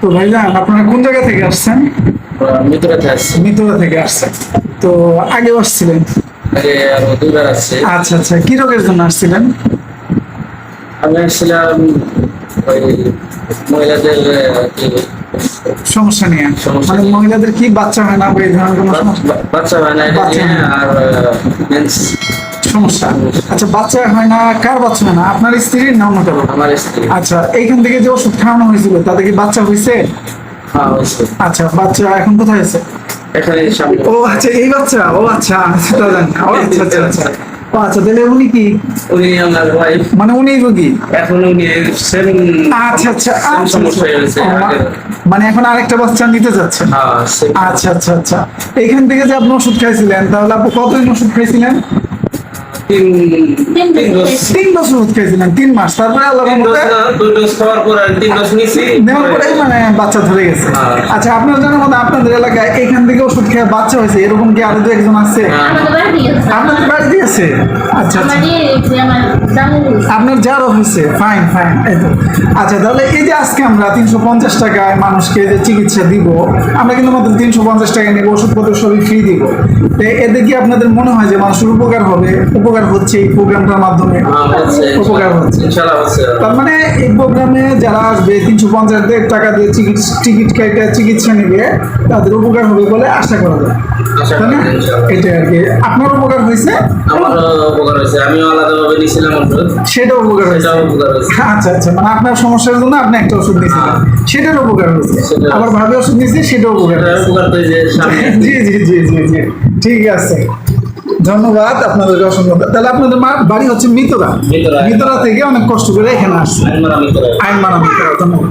তো ভাইজান আপনারা কোন জায়গা থেকে আসছেন? মিত্রতে আসছে। মিতরা থেকে আসছেন। তো আগে আসছিলেন আচ্ছা আচ্ছা কি রোগের জন্য আসছিলেন? আমি আসছিলাম ওই মহিলাদের সমস্যা নিয়ে। মানে মহিলাদের কি বাচ্চা হয় না এই ধরনের কোনো সমস্যা? বাচ্চা হয় না। আর সমস্যা? আচ্ছা বাচ্চা হয় না কার বাচ্চা হয় না? আপনার স্ত্রীর না অন্য কারও আমার স্ত্রী আচ্ছা এইখান থেকে যে ওষুধ খাওয়ানো হয়েছিল তাতে কি বাচ্চা হয়েছে? হ্যাঁ আচ্ছা বাচ্চা এখন কোথায় আছে? ও আচ্ছা এই বাচ্চা ও আচ্ছা আচ্ছা আচ্ছা আচ্ছা। ও আচ্ছা তাহলে উনি কি? উনি আমার মানে উনি রোগী? এখন উনি সেম আচ্ছা আচ্ছা আচ্ছা, সমস্যা আচ্ছা। হয়েছে মানে এখন আরেকটা বাচ্চা নিতে যাচ্ছেন হ্যাঁ আচ্ছা আচ্ছা আচ্ছা। এইখান থেকে যে আপনি ওষুধ খাইছিলেন তাহলে আপনি কতদিন ওষুধ খাইছিলেন? তিন ডোজ মাস ওষুধ খাইছিলেন তিন মাস। তারপরে আল্লাহ তিন ডোজ না দুই ডোজ খাওয়ার পর তিন ডোজ নিছি। নেওয়ার পরে মানে বাচ্চা ধরে গেছে। হ্যাঁ। আচ্ছা আপনার জানার মধ্যে আপনাদের এলাকায় এখান থেকে ওষুধ খেয়ে বাচ্চা হয়েছে? এরকম কি আরও দু একজন আছে? হ্যাঁ। আপনাদের বাড়ি দিয়েছে আচ্ছা আচ্ছা। আমাদের যে আমার জামাই আপনার যার অফিসে ফাইন ফাইন এই তো। আচ্ছা তাহলে এই যে আজকে আমরা তিনশো পঞ্চাশ টাকায় মানুষকে যে চিকিৎসা দিব আমরা কিন্তু মাত্র তিনশো পঞ্চাশ টাকা নিব ওষুধপত্র সবই ফ্রি দিব। তো এতে কি আপনাদের মনে হয় যে মানুষের উপকার হবে? উপকার হচ্ছে এই প্রোগ্রামটার মাধ্যমে? হ্যাঁ, উপকার হচ্ছে। ইনশাআল্লাহ হচ্ছে। তার মানে এই প্রোগ্রামে যারা আসবে তিনশো পঞ্চাশ টাকা দিয়ে চিকিৎসা টিকিট কেটে চিকিৎসা নেবে তাদের উপকার হবে বলে আশা করা যায়। আশা তাই করি না? ইনশাআল্লাহ। এটা আর কি। আপনার উপকার হয়েছে? আমারও উপকার হয়েছে। আমিও আলাদাভাবে নিয়েছিলাম ওষুধ। সেটাও উপকার হয়েছে। উপকার হয়েছে। আচ্ছা আচ্ছা। মানে আপনার সমস্যার জন্য আপনি একটা ওষুধ নিয়েছিলেন সেটার উপকার হয়েছে। আবার ভাবে ওষুধ নিয়েছি সেটাও উপকার এটার হয়েছে। উপকার তো এই যে সামনে জি জি জি জি জি। ঠিক আছে। ধন্যবাদ আপনাদেরকে অসংখ্য। তাহলে আপনাদের মা বাড়ি হচ্ছে মিতরা। মিতরা। থেকে অনেক কষ্ট করে এখানে আসছে। আইন মারা মিতরা ধন্যবাদ।